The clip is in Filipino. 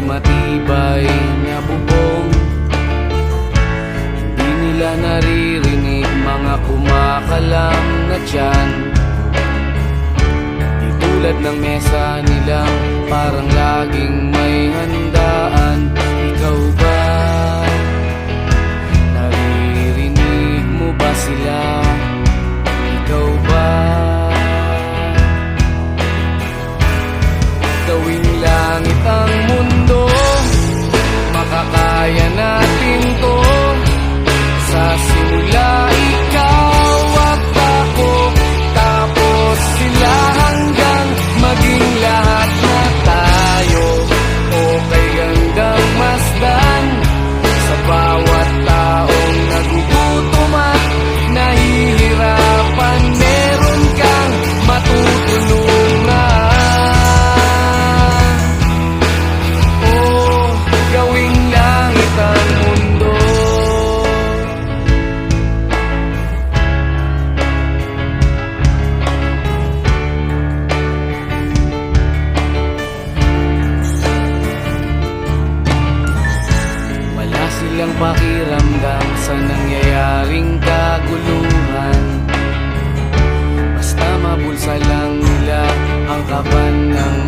may matibay na bubong. Hindi nila naririnig mga kumakalam na tiyan. Di tulad ng mesa nila parang laging pakiramdam sa nangyayaring kaguluhan. Basta mabulsa lang nila ang kaban ng